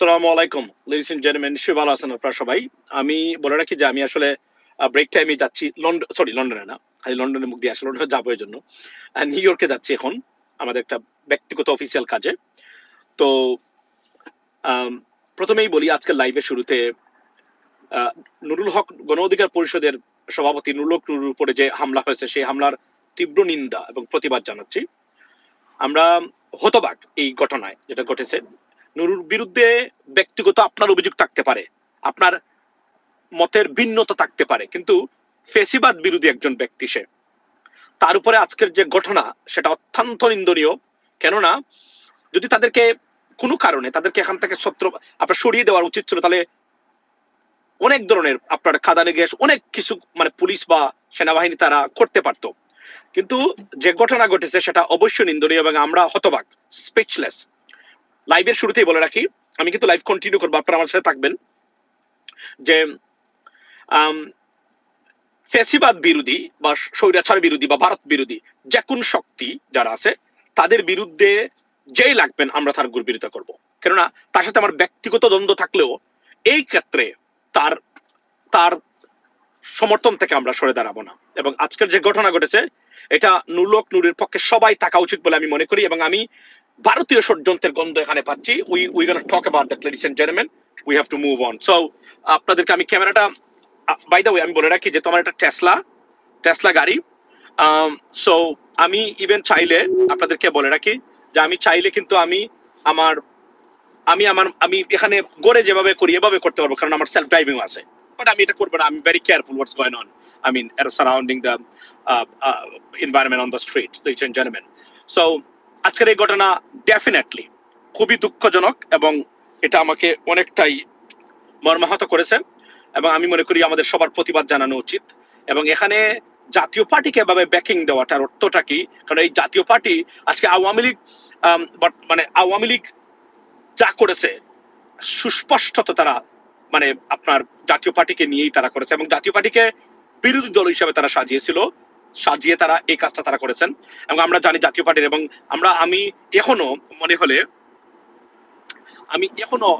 সালামু আলাইকুম। Ladies and gentleman নিশ্চয়ই ভালো আছেন আপনারা সবাই। আমি বলে রাখি যে আমি আসলে ব্রেক টাইমে যাচ্ছি লন্ডন সরি লন্ডনে না। খালি লন্ডনে মুখ দিয়ে আসলে লন্ডনে যাব এই জন্য নিউ ইয়র্কে যাচ্ছি এখন, আমাদের একটা ব্যক্তিগত অফিসিয়াল কাজে। তো প্রথমেই বলি, আজকের লাইভের শুরুতে নুরুল হক গণ অধিকার পরিষদের সভাপতি নুরুল হক নুরুর উপরে যে হামলা হয়েছে, সেই হামলার তীব্র নিন্দা এবং প্রতিবাদ জানাচ্ছি। আমরা হতবাক এই ঘটনায় যেটা ঘটেছে। নুরুর বিরুদ্ধে ব্যক্তিগত আপনার অভিযোগ থাকতে পারে। আপনার মতের ভিন্নতা থাকতে পারে, কিন্তু ফেসিবাদ বিরোধী একজন ব্যক্তি সে। তার উপরে আজকের যে ঘটনা, সেটা অত্যন্ত নিন্দনীয়। কেননা, যদি তাদেরকে কোনো কারণে তাদেরকে এখান থেকে ছত্র আপনার সরিয়ে দেওয়ার উচিত ছিল, তাহলে অনেক ধরনের আপনার খাদানে গ্যাস, অনেক কিছু মানে পুলিশ বা সেনাবাহিনী তারা করতে পারতো। কিন্তু যে ঘটনা ঘটেছে, সেটা অবশ্যই নিন্দনীয় এবং আমরা হতবাক স্পিচলেস লাইভের শুরুতেই বলে রাখি আমি কিন্তু লাইভ কন্টিনিউ করব আপনারা আমার সাথে থাকবেন। যে আম, ফ্যাসিবাদ বিরোধী বা স্বৈরাচার বিরোধী বা ভারত বিরোধী যে কোন শক্তি যারা আছে তাদের বিরুদ্ধে যেই লাগবেন আমরা তার বিরোধিতা করব। কেননা তার সাথে আমার ব্যক্তিগত দ্বন্দ্ব থাকলেও এই ক্ষেত্রে তার তার সমর্থন থেকে আমরা সরে দাঁড়াবো না। এবং আজকের যে ঘটনা ঘটেছে এটা নুরুলক নুরের পক্ষে সবাই থাকা উচিত বলে আমি মনে করি এবং আমি ভারতীয় ষড়যন্ত্রের গন্ধ এখানে পাচ্ছি। We we gonna talk about the ladies and gentleman we have to move on so আপনাদেরকে আমি ক্যামেরাটা বাই দ্য ওয়ে আমি বলে রাখি যে তোমার একটা টেসলা টেসলা গাড়ি। সো আমি ইভেন চাইলে আপনাদেরকে বলে রাখি যে আমি চাইলে কিন্তু আমি আমার আমি আমার, আমি এখানে গড়ে যেভাবে করি, এভাবে করতে পারব, কারণ আমার সেলফ ড্রাইভিং আছে। বাট আমি এটা করব না আমি very careful what's going on I mean surrounding the environment on the street ladies and gentleman so আজকের এই ঘটনা ডেফিনেটলি খুবই দুঃখজনক এবং এটা আমাকে অনেকটাই মর্মাহত করেছে এবং আমি মনে করি আমাদের সবার প্রতিবাদ জানানো উচিত এবং এখানে জাতীয় পার্টিকে এভাবে ব্যাকিং দেওয়াটার অর্থটা কি? কারণ এই জাতীয় পার্টি আজকে আওয়ামী লীগ মানে আওয়ামী লীগ যা করেছে, সুস্পষ্টত তারা মানে আপনার জাতীয় পার্টিকে নিয়েই তারা করেছে এবং জাতীয় পার্টিকে বিরোধী দল হিসাবে তারা সাজিয়েছিল। সাজিয়ে তারা এই কাজটা তারা করেছেন এবং আমরা জানি জাতীয় পার্টির এবং আমরা আমি এখনও মনে হলে আমি এখনও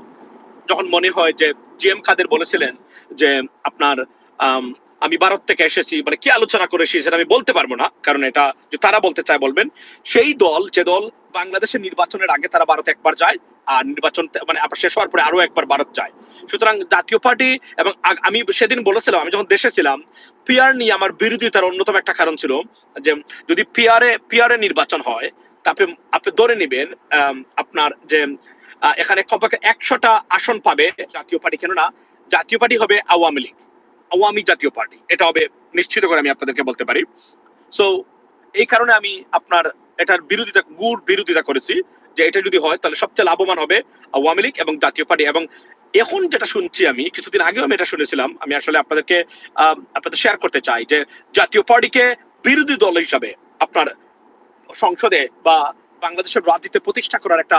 যখন মনে হয় যে জি এম খাদের বলেছিলেন যে আপনার আম, ভারত থেকে এসেছি মানে কি আলোচনা করেছি সেটা আমি বলতে পারব না কারণ এটা যে তারা বলতে চায় বলবেন সেই দল যে দল বাংলাদেশের নির্বাচনের আগে তারা ভারত একবার যায় আর নির্বাচন মানে শেষ হওয়ার পরে আরও একবার ভারত যায়। সুতরাং জাতীয় পার্টি এবং আমি সেদিন বলেছিলাম, আমি যখন দেশে ছিলাম পিআর নিয়ে আমার বিরোধিতার অন্যতম একটা কারণ ছিল যে যদি পিআরে পিআরে নির্বাচন হয় তারপরে আপনি ধরে নেবেন আপনার যে এখানে কমপক্ষে একশোটা আসন পাবে জাতীয় পার্টি, কেননা জাতীয় পার্টি হবে আওয়ামী লীগ, আওয়ামী জাতীয় পার্টি। এটা হবে নিশ্চিত করে আমি আপনাদেরকে বলতে পারি। সো এই কারণে আমি আপনার এটার বিরোধিতা, গুড় বিরোধিতা করেছি যে এটা যদি হয়, তাহলে সবচেয়ে লাভবান হবে আওয়ামী লীগ এবং জাতীয় পার্টি এবং এখন যেটা শুনছি আমি, কিছুদিন আগেও আমি এটা শুনেছিলাম, আমি আসলে আপনাদেরকে আপনাদের শেয়ার করতে চাই যে জাতীয় পার্টিকে বিরোধী দল হিসাবে আপনার সংসদে বা বাংলাদেশের রাজনীতিতে প্রতিষ্ঠা করার একটা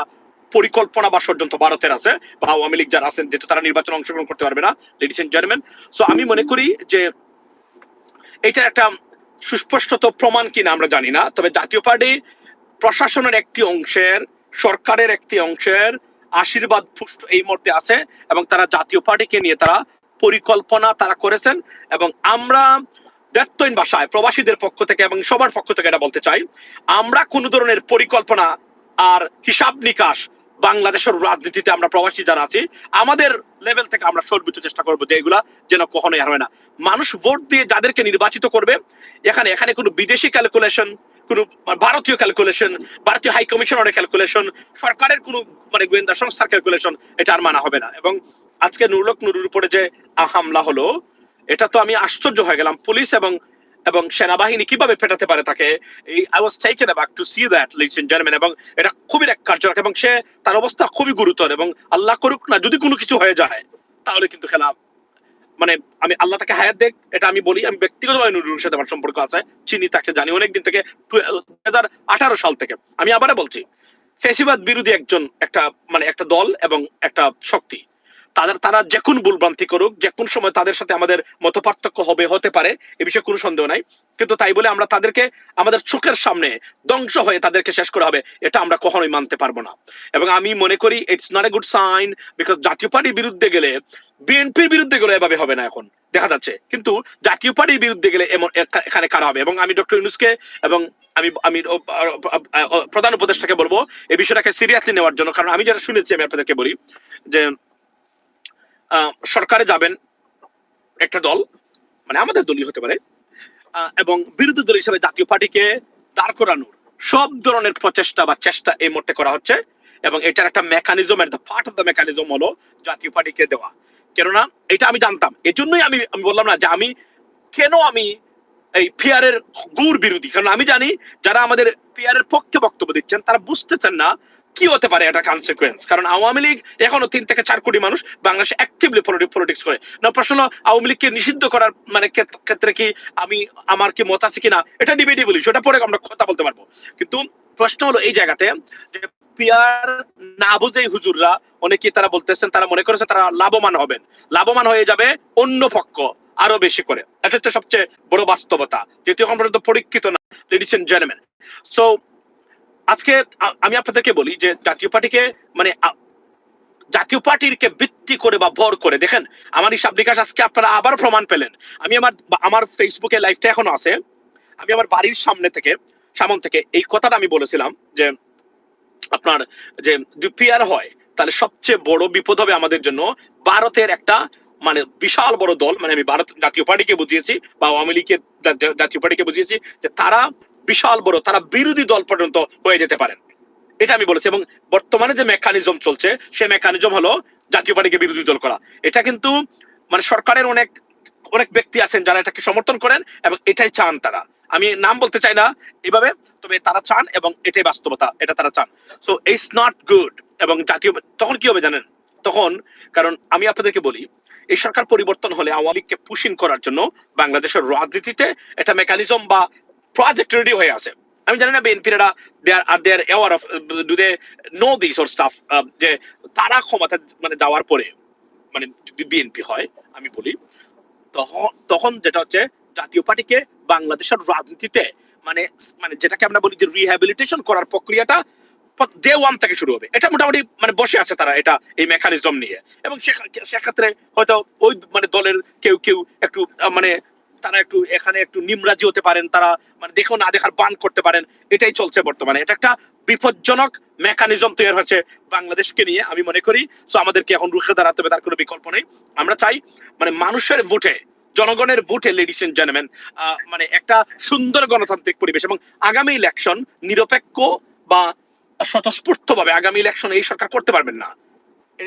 পরিকল্পনা বা ষড়যন্ত্র ভারতের আছে, বা আওয়ামী লীগ যারা আছেন যেহেতু তারা নির্বাচনে অংশগ্রহণ করতে পারবে না লেডিস এন্ড জেন্টলম্যান সো আমি মনে করি যে এটা একটা সুস্পষ্টত প্রমাণ কিনা আমরা জানি না, তবে জাতীয় পার্টি প্রশাসনের একটি অংশের, সরকারের একটি অংশের আশীর্বাদ পুষ্ট এই মুহূর্তে আছে এবং তারা জাতীয় পার্টিকে নিয়ে তারা পরিকল্পনা তারা করেছেন এবং আমরা ব্যর্থহীন ভাষায় প্রবাসীদের পক্ষ থেকে এবং সবার পক্ষ থেকে এটা বলতে চাই, আমরা কোন ধরনের পরিকল্পনা আর হিসাব নিকাশ বাংলাদেশের রাজনীতিতে আমরা প্রবাসী যারা আছি, আমাদের লেভেল থেকে আমরা সর্বোচ্চ চেষ্টা করব যে এগুলা যেন কখনোই হবে না। মানুষ ভোট দিয়ে যাদেরকে নির্বাচিত করবে, এখানে এখানে কোনো বিদেশি ক্যালকুলেশন কোনো ভারতীয় ক্যালকুলেশন ভারতীয় হাই কমিশনারের ক্যালকুলেশন সরকারের কোনো মানে গোয়েন্দা সংস্থার ক্যালকুলেশন এটা আর মানা হবে না। এবং আজকে নুরুলক নুরুর উপরে যে হামলা হলো, এটা তো আমি আশ্চর্য হয়ে গেলাম। পুলিশ এবং এবং সেনাবাহিনী কীভাবে ফেটাতে পারে তাকে? এই I was taken aback to see that leads in এবং এটা খুবই এক কার্যকর এবং সে তার অবস্থা খুবই গুরুতর, এবং আল্লাহ করুক না, যদি কোনো কিছু হয়ে যায়, তাহলে কিন্তু খেলা মানে আমি আল্লাহ তাকে হায়াত দেখ, এটা আমি বলি, আমি ব্যক্তিগতভাবে নুরুর সাথে আমার সম্পর্ক আছে, চিনি তাকে জানি। অনেকদিন থেকে দুই হাজার আঠারো সাল থেকে। আমি আবারও বলছি, ফেসিবাদ বিরোধী একজন, একটা মানে একটা দল এবং একটা শক্তি। তাদের, তারা যে কোন ভুলভ্রান্তি করুক যে কোন সময় তাদের সাথে আমাদের মত পার্থক্য হবে, হতে পারে, এ বিষয়ে কোনো সন্দেহ নাই। কিন্তু তাই বলে আমরা তাদেরকে, আমাদের চোখের সামনে ধ্বংস হয়ে তাদেরকে শেষ করা হবে, এটা আমরা কখনোই মানতে পারব না। এবং আমি মনে করি it's not a good sign because Jatiya পার্টির বিরুদ্ধে গেলে বিএনপির বিরুদ্ধে গেলে এভাবে হবে না এখন, দেখা যাচ্ছে। কিন্তু জাতীয় পার্টির বিরুদ্ধে গেলে এমন এখানে কারা হবে? এবং আমি ডক্টর ইউনুসকে এবং আমি আমি প্রধান উপদেষ্টাকে বলব এই বিষয়টাকে সিরিয়াসলি নেওয়ার জন্য। কারণ আমি যেটা শুনেছি, আমি আপনাদেরকে বলি যে সরকারে যাবেন একটা দল মানে আমাদের দলই হতে পারে এবং বিরোধী দল হিসেবে জাতীয় পার্টিকে দাঁড় করানোর সব ধরনের প্রচেষ্টা বা চেষ্টা এই মুহূর্তে করা হচ্ছে এবং এটার একটা মেকানিজম এর পার্ট অফ দ্য মেকানিজম হলো জাতীয় পার্টিকে দেওয়া। কেননা এটা আমি জানতাম। এই জন্যই আমি আমি বললাম না যে আমি, কেন আমি এই পিয়ারের গুর বিরোধী? কারণ আমি জানি যারা আমাদের পিয়ারের পক্ষে বক্তব্য দিচ্ছেন, তারা বুঝতেছেন না কি হতে পারে এটা কনসিকুয়েন্স কারণ আওয়ামী লীগ এখনও তিন থেকে চার কোটি মানুষ বাংলাদেশে অ্যাক্টিভলি পলিটিক্স করে। না, প্রশ্ন আওয়ামী লীগকে নিষিদ্ধ করার মানে ক্ষেত্রে কি আমি, আমার কি মত আছে কিনা? এটা ডিবেটেবল ইস্যু এটা পরে আমরা কথা বলতে পারব। কিন্তু প্রশ্ন হলো এই জায়গাতে পিয়ার না বুঝেই হুজুররা অনেকে তারা বলতেছেন, তারা মনে করেছে তারা লাভবান হবেন। লাভবান হয়ে যাবে অন্য পক্ষ আরও বেশি করে। এটা হচ্ছে সবচেয়ে বড় বাস্তবতা, যেহেতু এখন পর্যন্ত পরীক্ষিত না লেডিস এন্ড জেন্টলম্যান সো আজকে আমি আপনাদেরকে বলি যে জাতীয় পার্টিকে মানে জাতীয় পার্টির কে ভিত্তি করে বা ভর করে, দেখেন, আমার হিসাব নিকাশ আজকে আপনারা আবার প্রমাণ পেলেন। আমি আমার আমার ফেসবুকে লাইভটা এখনও আছে। আমি আমার বাড়ির সামনে থেকে, সামন থেকে এই কথাটা আমি বলেছিলাম যে আপনার যে দুপিয়ার হয়, তাহলে সবচেয়ে বড় বিপদ হবে আমাদের জন্য ভারতের একটা মানে বিশাল বড় দল মানে আমি ভারত জাতীয় পার্টিকে বুঝিয়েছি বা আওয়ামী লীগের জাতীয় পার্টিকে বুঝিয়েছি যে তারা বিশাল বড়, তারা বিরোধী দল পর্যন্ত হয়ে যেতে পারেন। এটা আমি বলেছি এবং বর্তমানে যে মেকানিজম চলছে সেই মেকানিজম হলো জাতীয় পার্টিকে বিরোধী দল করা। এটা কিন্তু মানে সরকারের অনেক অনেক ব্যক্তি আছেন যারা এটাকে সমর্থন করেন এবং এটাই চান তারা। আমি নাম বলতে চাই না, এভাবে তবে তারা চান এবং এটাই বাস্তবতা, এটা তারা চান। সো ইটস নট গুড এবং জাতীয় তখন কি হবে জানেন? তখন, কারণ আমি আপনাদেরকে বলি, এই সরকার পরিবর্তন হলে আওয়ামী লীগকে পুশিন করার জন্য বাংলাদেশের রাজনীতিতে একটা মেকানিজম বা প্রজেক্ট রেডি হয়ে আছে। আমি জানি না বিএনপির এরা they are they are aware of do they know this or stuff যে তারা ক্ষমতা মানে যাওয়ার পরে মানে যদি বিএনপি হয়, আমি বলি তখন তখন যেটা হচ্ছে, জাতীয় পার্টিকে বাংলাদেশের রাজনীতিতে মানে মানে যেটাকে আমরা বলি যে রিহ্যাবিলিটেশন করার প্রক্রিয়াটা ডে ওয়ান থেকে শুরু হবে। এটা মোটামুটি মানে বসে আছে তারা এটা, এই মেকানিজম নিয়ে। এবং সেক্ষেত্রে হয়তো ওই মানে দলের কেউ কেউ একটু মানে তারা একটু এখানে একটু নিমরাজি হতে পারেন, তারা মানে দেখো না দেখার বান করতে পারেন, এটাই চলছে বর্তমানে। এটা একটা বিপজ্জনক মেকানিজম তৈরি হয়েছে বাংলাদেশকে নিয়ে, আমি মনে করি। সো আমাদেরকে এখন রুখে দাঁড়াতে হবে, তার কোনো বিকল্প নেই। আমরা চাই মানে মানুষের ভোটে জনগণের ভোটে লেডিস এন্ড জেন্টলম্যান মানে একটা সুন্দর গণতান্ত্রিক পরিবেশ এবং আগামী ইলেকশন নিরপেক্ষ বা স্বতঃস্ফূর্ত ভাবে আগামী ইলেকশন এই সরকার করতে পারবেন না।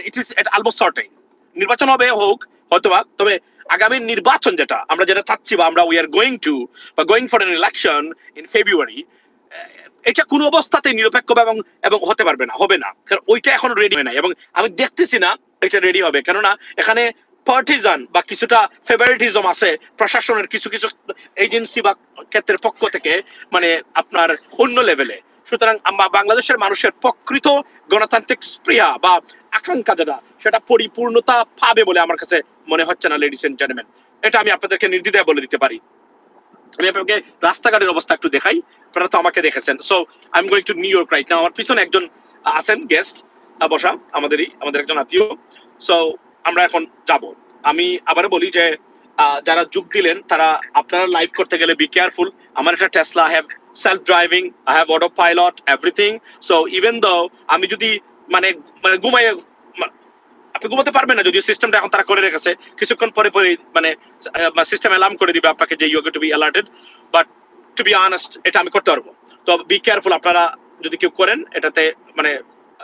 ইট ইস অলমোস্ট সার্টেন নির্বাচন হবে, হোক, হয়তোবা, তবে আগামী নির্বাচন যেটা, আমরা যেটা চাচ্ছি বা আমরা উই আর গোয়িং টু বা going for an election in February এটা কোনো অবস্থাতে নিরপেক্ষ এবং এবং হতে পারবে না, হবে না। কারণ ওইটা এখন রেডি হয় না এবং আমি দেখতেছি না, এটা রেডি হবে। কেননা, এখানে পার্টিজান বা কিছুটা ফেভারিটিজম আছে প্রশাসনের কিছু কিছু এজেন্সি বা ক্ষেত্রের পক্ষ থেকে মানে আপনার অন্য লেভেলে সুতরাং বাংলাদেশের মানুষের প্রকৃত গণতান্ত্রিক স্প্রিয়া বা আকাঙ্ক্ষা যেটা, সেটা পরিপূর্ণতা পাবে বলে আমার কাছে মনে হচ্ছে না লেডিস এন্ড জেন্টলম্যান এটা আমি আপনাদেরকে নির্দ্বিধায় বলে দিতে পারি। আমি আপনাকে রাস্তাঘাটের অবস্থা একটু দেখাই, আপনারা তো আমাকে দেখেছেন। So I am going to New York right now আমার পিছনে একজন আছেন গেস্ট বসা, আমাদেরই, আমাদের একজন আত্মীয়। সো আমরা এখন যাব। আমি আবার বলি যে যারা যোগ দিলেন, তারা আপনারা লাইভ করতে গেলে বি কেয়ারফুল আমার একটা Tesla have self driving I have autopilot everything so even though আমি যদি মানে মানে ঘুমাই আপনি ঘুমাতে পারবেন না যদি সিস্টেমটা এখন তারা করে রেখেছে। কিছুক্ষণ পরে পরে মানে সিস্টেম অ্যালার্ম করে দিবে আপনাকে যে you to be alerted but to be honest এটা আমি করতে পারব। তো বি কেয়ারফুল আপনারা যদি কেউ করেন, এটাতে মানে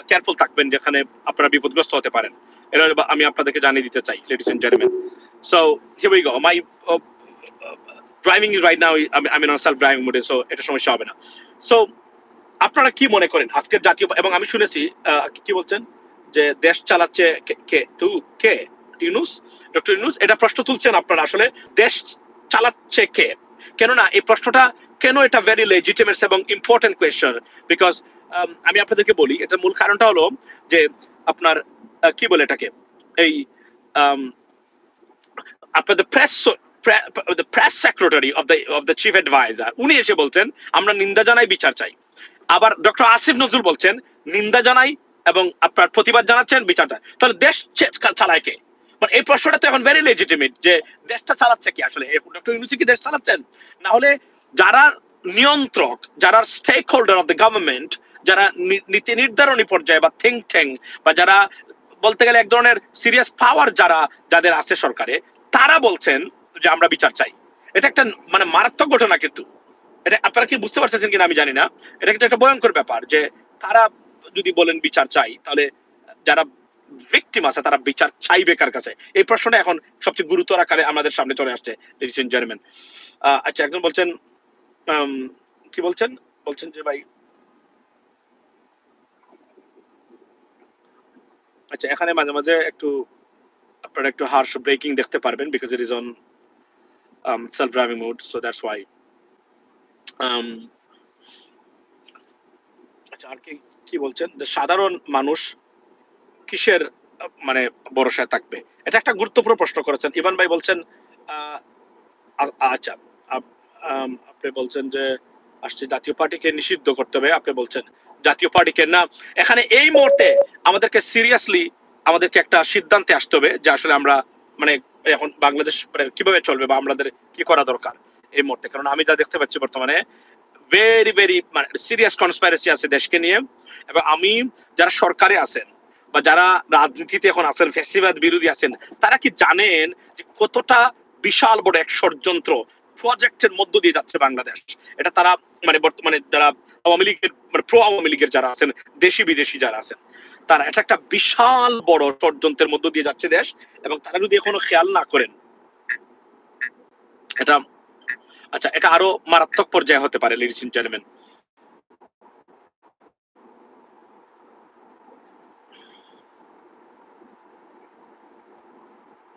কেয়ারফুল থাকবেন যেখানে আপনারা বিপদগ্রস্ত হতে পারেন। এটা আমি আপনাদেরকে জানিয়ে দিতে চাই ladies and gentleman so here we go my driving is right now আমি নন সেলফ ড্রাইভিং মোডে সো এটা সমস্যা হবে না। সো আপনারা কি মনে করেন? আজকের জাতীয়, এবং আমি শুনেছি কি বলছেন? যে দেশ চালাচ্ছে কে- তু, কে? ইউনুস? ডক্টর ইউনুস? এটা প্রশ্ন তুলছেন আপনারা আসলে। দেশ চালাচ্ছে কে? কেননা এই প্রশ্নটা কেন এটা ভেরি লেজিটিমেট এবং ইম্পর্টেন্ট কোয়েশ্চন বিকজ আমি আপনাদেরকে বলি, এটার মূল কারণটা হলো যে আপনার কি বলে এটাকে? এই আপনার press press secretary of the of the chief adviser উনি এসে বলছেন, আমরা নিন্দা জানাই, বিচার চাই। আবার ডক্টর আসিফ নজরুল বলছেন, নিন্দা জানাই এবং আপনার প্রতিবাদ জানাচ্ছেন, বিচার চাই। তাহলে দেশ চালায় কে? মানে এই প্রশ্নটা তো এখন ভেরি লেজিটিমেট যে দেশটা চালাচ্ছে কি আসলে? ডক্টর ইউনুসি কি দেশ চালাচ্ছেন? না হলে যারা নিয়ন্ত্রক, যারা stakeholder of the government যারা নীতি নির্ধারণী পর্যায়ে বা থিঙ্ক ট্যাঙ্ক বা যারা বলতে গেলে এক ধরনের সিরিয়াস পাওয়ার যারা, যাদের আছে সরকারে, তারা বলছেন যে আমরা বিচার চাই। এটা একটা মানে মারাত্মক ঘটনা কিন্তু। এটা আপনারা কি বুঝতে পারতেছেন কিনা আমি জানি না। এটা কিন্তু একটা ভয়ঙ্কর ব্যাপার যে তারা যদি বলেন বিচার চাই, তাহলে যারা ভিকটিম আছে, তারা বিচার চাইবে কার কাছে? এই প্রশ্নটা এখন সবচেয়ে গুরুতর আকারে আমাদের সামনে চলে আসছে লেডিস এন্ড জেন্টলম্যান আচ্ছা একজন বলছেন কি বলছেন? বলছেন যে ভাই আচ্ছা এখানে মাঝে মাঝে একটু আপনারা একটু হার্শ ব্রেকিং দেখতে পারবেন because it is on self driving mode so that's why আচ্ছা আর কি কি বলছেন? যে সাধারণ মানুষ কিসের মানে ভরসায় থাকবে? এটা একটা গুরুত্বপূর্ণ প্রশ্ন করেছেন। ইভান ভাই বলছেন আচ্ছা আপ- আপনি বলছেন যে আসছে জাতীয় পার্টিকে নিষিদ্ধ করতে হবে। আপনি বলছেন জাতীয় পার্টিকে না, এখানে এই মুহূর্তে আমাদেরকে সিরিয়াসলি আমাদেরকে একটা সিদ্ধান্তে আসতে হবে যে আসলে আমরা মানে এখন বাংলাদেশ মানে কীভাবে চলবে বা আমাদের কি করা দরকার এই মুহূর্তে। কারণ আমি যা দেখতে পাচ্ছি বর্তমানে ভেরি ভেরি মানে সিরিয়াস কনস্পাইরেসি আছে দেশকে নিয়ে এবং আমি যারা সরকারে আছেন বা যারা রাজনীতিতে এখন আছেন ফেসিবাদ বিরোধী আছেন, তারা কি জানেন যে কতটা বিশাল বড় এক ষড়যন্ত্র প্রজেক্টের মধ্য দিয়ে যাচ্ছে বাংলাদেশ? এটা তারা মানে বর্তমানে যারা আওয়ামী লীগের মানে প্রো আওয়ামী লীগের যারা আছেন, দেশি বিদেশি যারা আছেন, তারা এটা একটা বিশাল বড় ষড়যন্ত্রের মধ্য দিয়ে যাচ্ছে দেশ এবং তারা যদি এখনও খেয়াল না করেন, এটা আচ্ছা এটা আরও মারাত্মক পর্যায়ে হতে পারে লেডিস এন্ড জেন্টলম্যান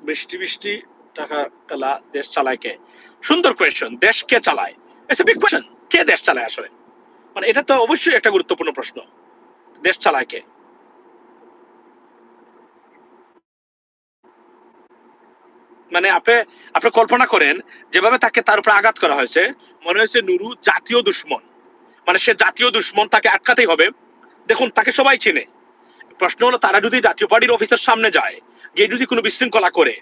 বৃষ্টি বৃষ্টি, টাকা কালা, দেশ চালায় কে? সুন্দর কোয়েশ্চন দেশ কে চালায়? ইটস বিগ কোয়েশ্চন কে দেশ চালায় আসলে? মানে এটা তো অবশ্যই একটা গুরুত্বপূর্ণ প্রশ্ন, দেশ চালায় কে? মানে আপনি আপনি কল্পনা করেন, যেভাবে তাকে তার উপরে আঘাত করা হয়েছে, মনে হয়েছে নুরু জাতীয় দুশ্মন। মানে সে জাতীয় দুশ্মন তাকে আটকাতেই হবে। দেখুন, তাকে সবাই চেনে। প্রশ্ন হলো, তারা যদি জাতীয় পার্টির অফিসের সামনে যায়, গিয়ে যদি কোনো বিশৃঙ্খলা করে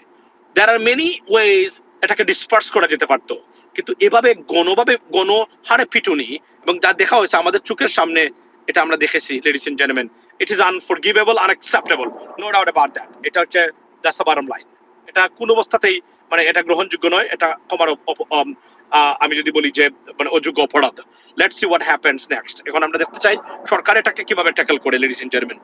দেয়ার আর মেনি ওয়েজ এটাকে ডিসপার্স করা যেতে পারতো। কিন্তু এভাবে গণভাবে গণ হারে পিটুনি এবং যা দেখা হয়েছে আমাদের চোখের সামনে এটা আমরা দেখেছি ladies and gentleman it is unforgivable unacceptable no doubt about that এটা হচ্ছে দ্যাটস দ্য বারম লাইন এটা কোন অবস্থাতেই মানে এটা গ্রহণযোগ্য নয় এটা আহ, আমি যদি বলি যে মানে অযোগ্য অপরাধ। Let's see what happens next এখন আমরা দেখতে চাই সরকার এটাকে কীভাবে ট্যাকল করে লেডিস এন্ড জেন্টলম্যান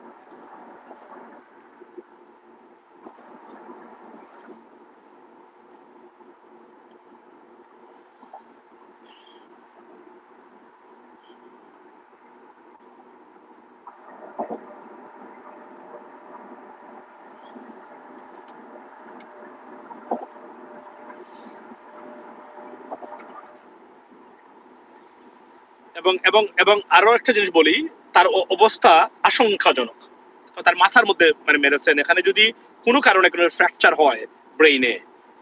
এবং এবং এবং আরও একটা জিনিস বলি, তার অবস্থা আশঙ্কাজনক। তার মাথার মধ্যে মানে মেরেছেন। এখানে যদি কোনো কারণে কোনো ফ্র্যাকচার হয় ব্রেইনে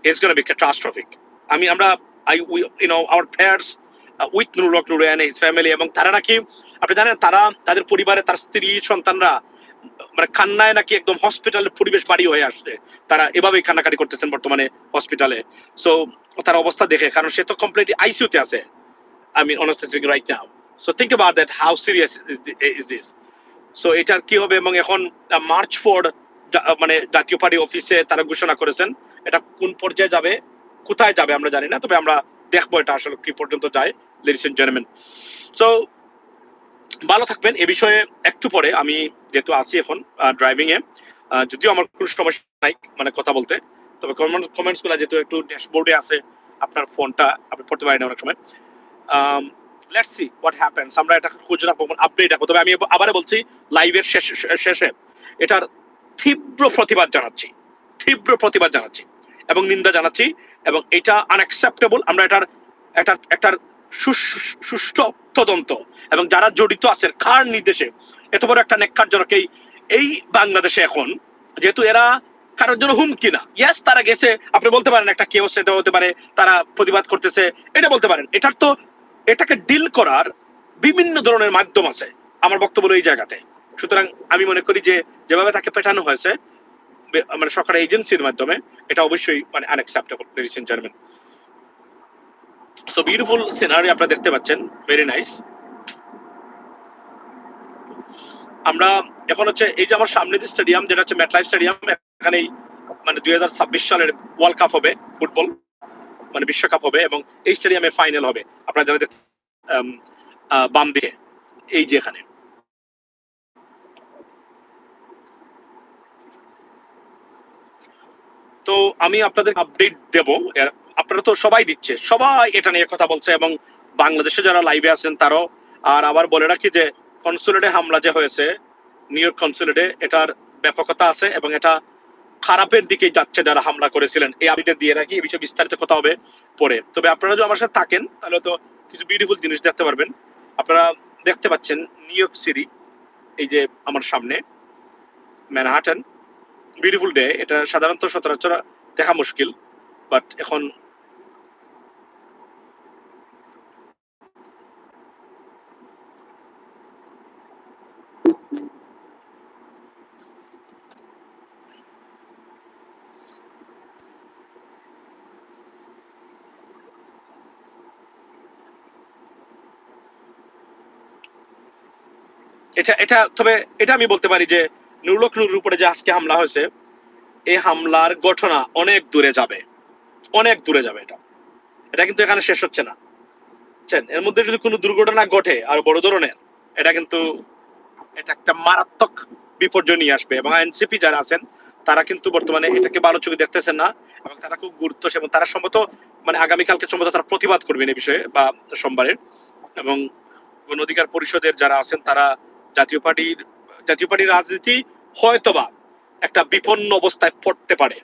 ইটস গোনা বি ক্যাটাস্ট্রফিক আমি, আমরা I you know our prayers with Nurul Haque Nuru and his family এবং তারা নাকি আপনি জানেন তারা তাদের পরিবারে তার স্ত্রী সন্তানরা মানে কান্নায় নাকি একদম হসপিটালের পরিবেশ বাড়ি হয়ে আসছে তারা এভাবেই কান্নাকাটি করতেছেন বর্তমানে হসপিটালে সো তার অবস্থা দেখে কারণ সে তো কমপ্লিটলি আইসিইউতে আছে mean, honestly speaking, right now. So think about that. How serious is, the, is এটার কি হবে এবং এখন মার্চ ফোর মানে জাতীয় পার্টি অফিসে তারা ঘোষণা করেছেন এটা কোন পর্যায়ে যাবে কোথায় যাবে আমরা জানি না তবে আমরা দেখব এটা আসলে কি পর্যন্ত যায় লেডিস এন্ড জেন্টলম্যান সো ভালো থাকবেন। এ বিষয়ে একটু পরে আমি যেহেতু আছি এখন ড্রাইভিং এ যদিও আমার কোনো সমস্যা নাই মানে কথা বলতে, তবে কমেন্টসগুলা যেহেতু একটু ড্যাশবোর্ডে আছে, আপনার ফোনটা আপনি পড়তে পারেন অনেক সময়। লেটস সি হোয়াট হ্যাপেন্স আমরা এটা খোঁজ রাখব আপডেট রাখব তবে আমি আবার বলছি লাইভের শেষে শেষে এটার তীব্র প্রতিবাদ জানাচ্ছি। তীব্র প্রতিবাদ জানাচ্ছি এবং নিন্দা জানাচ্ছি এবং এটা আনঅ্যাকসেপ্টেবল আমরা এটার একটা একটার সুষ্ঠু তদন্ত। এবং যারা জড়িত আছেন কার নির্দেশে, এত বড় একটা নেককারজনক এই এই বাংলাদেশে এখন, যেহেতু এরা কারোর জন্য হুমকি না। ইয়াস তারা গেছে, আপনি বলতে পারেন একটা কেউ সেটা হতে পারে, তারা প্রতিবাদ করতেছে, এটা বলতে পারেন। এটার তো, এটাকে ডিল করার বিভিন্ন ধরনের মাধ্যম আছে, আমার বক্তব্য এই জায়গাতে। সুতরাং আমি মনে করি যে, যেভাবে তাকে পেটানো হয়েছে মানে সরকারি এজেন্সির মাধ্যমে, এটা অবশ্যই মানে unacceptable gentleman so beautiful scenery আপনারা দেখতে পাচ্ছেন ভেরি নাইস আমরা এখন হচ্ছে এই যে আমার সামনে যে স্টেডিয়াম যেটা হচ্ছে ম্যাটলাইফ স্টেডিয়াম এখানেই মানে দুই হাজার ছাব্বিশ সালের ওয়ার্ল্ড কাপ হবে ফুটবল মানে বিশ্বকাপ হবে এবং এই স্টেডিয়ামে ফাইনাল হবে। আপনারা যারা বাম দিকে, এই যে এখানে। তো আমি আপনাদের আপডেট দেব আপনারা তো সবাই দিচ্ছে, সবাই এটা নিয়ে কথা বলছে এবং বাংলাদেশে যারা লাইভে আছেন তারাও। আর আবার বলে রাখি যে কনসুলেটে হামলা যে হয়েছে নিউ ইয়র্ক কনসুলেটে এটার ব্যাপকতা আছে এবং এটা খারাপের দিকে যাচ্ছে যারা হামলা করেছিলেন। এই আপডেট দিয়ে রাখি, এই বিষয়ে বিস্তারিত কথা হবে পরে। তবে আপনারা যদি আমার সাথে থাকেন, তাহলে তো কিছু বিউটিফুল জিনিস দেখতে পারবেন। আপনারা দেখতে পাচ্ছেন নিউ ইয়র্ক সিটি এই যে আমার সামনে ম্যানহাটন বিউটিফুল ডে এটা সাধারণত সচরাচর দেখা মুশকিল বাট এখন এটা এটা তবে এটা আমি বলতে পারি যে নুরুলক নুরুর উপরে যে আজকে হামলা হয়েছে এই হামলার ঘটনা অনেক দূরে যাবে। অনেক দূরে যাবে এটা। এটা কিন্তু এখানে শেষ হচ্ছে না। বুঝছেন? এর মধ্যে যদি কোনো দুর্ঘটনা ঘটে, আর বড় ধরনের, এটা কিন্তু এটা একটা মারাত্মক বিপর্যয় নিয়ে আসবে। এবং এনসিপি যারা আছেন, তারা কিন্তু বর্তমানে এটাকে ভালো চোখে দেখতেছেন না, এবং তারা খুব গুরুত্ব এবং তারা সম্ভবত মানে আগামীকালকে সম্ভবত তারা প্রতিবাদ করবেন এই বিষয়ে, বা সোমবারের এবং গণ অধিকার পরিষদের যারা আছেন, তারা জাতীয় পার্টির জাতীয় পার্টির রাজনীতি হয়তোবা একটা বিপন্ন অবস্থায় পড়তে পারে।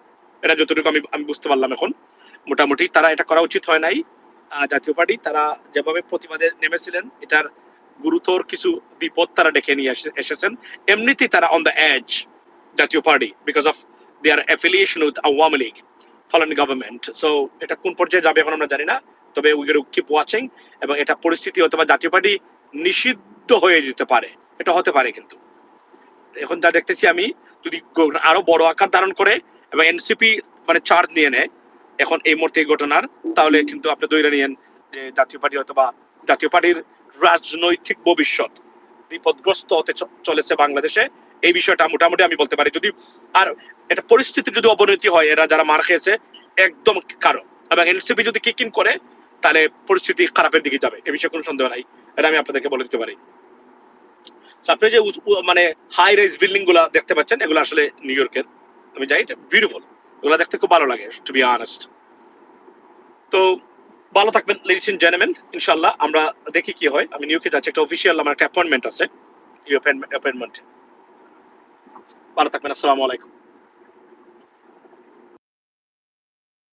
এটা যতটুকু আমি আমি বুঝতে পারলাম এখন। মোটামুটি তারা এটা করা উচিত হয় নাই। জাতীয় পার্টি তারা যেভাবে প্রতিবাদে নেমেছিলেন, এটার গুরুতর কিছু বিপদ তারা ডেকে নিয়ে এসে- এসেছেন। এমনিতেই তারা on the edge Jatiya party because of their affiliation with Awami League fallen government so এটা কোন পর্যায়ে যাবে এখন আমরা জানি না, তবে উই কিপ ওয়াচিং এবং এটা পরিস্থিতি অথবা জাতীয় পার্টি নিষিদ্ধ হয়ে যেতে পারে। এটা হতে পারে কিন্তু। এখন যা দেখতেছি আমি, যদি আরও বড় আকার ধারণ করে এবং এনসিপি মানে চার্জ নিয়ে নেয়, এখন এই মুহূর্তে এই ঘটনার, তাহলে কিন্তু আপনি দৈরা নিয়েন যে জাতীয় পার্টি অথবা জাতীয় পার্টির রাজনৈতিক ভবিষ্যৎ বিপদগ্রস্ত হতে চলেছে বাংলাদেশে, এই বিষয়টা মোটামুটি আমি বলতে পারি। যদি আর এটা পরিস্থিতির যদি অবনতি হয়, এরা যারা মার খেয়েছে, একদম কারও। এবং এনসিপি যদি কিক ইন করে, তাহলে পরিস্থিতি খারাপের দিকে যাবে, এ বিষয়ে কোনো সন্দেহ নাই। এটা আমি আপনাদেরকে বলে দিতে পারি। আপনি যে মানে হাই রাইজ বিল্ডিংগুলা দেখতে পাচ্ছেন, এগুলো আসলে নিউ ইয়র্কের আমি যাই বিউটিফুল এগুলো দেখতে খুব ভালো লাগে টু বি অনেস্ট তো ভালো থাকবেন লেডিস এন্ড জেন্টলম্যান ইনশাআল্লাহ। আমরা দেখি কি হয়। আমি নিউ ইয়র্কে যাচ্ছি, একটা অফিসিয়াল আমার একটা অ্যাপয়েন্টমেন্ট আছে অ্যাপয়েন্টমেন্ট ভালো থাকবেন, আসসালামু আলাইকুম।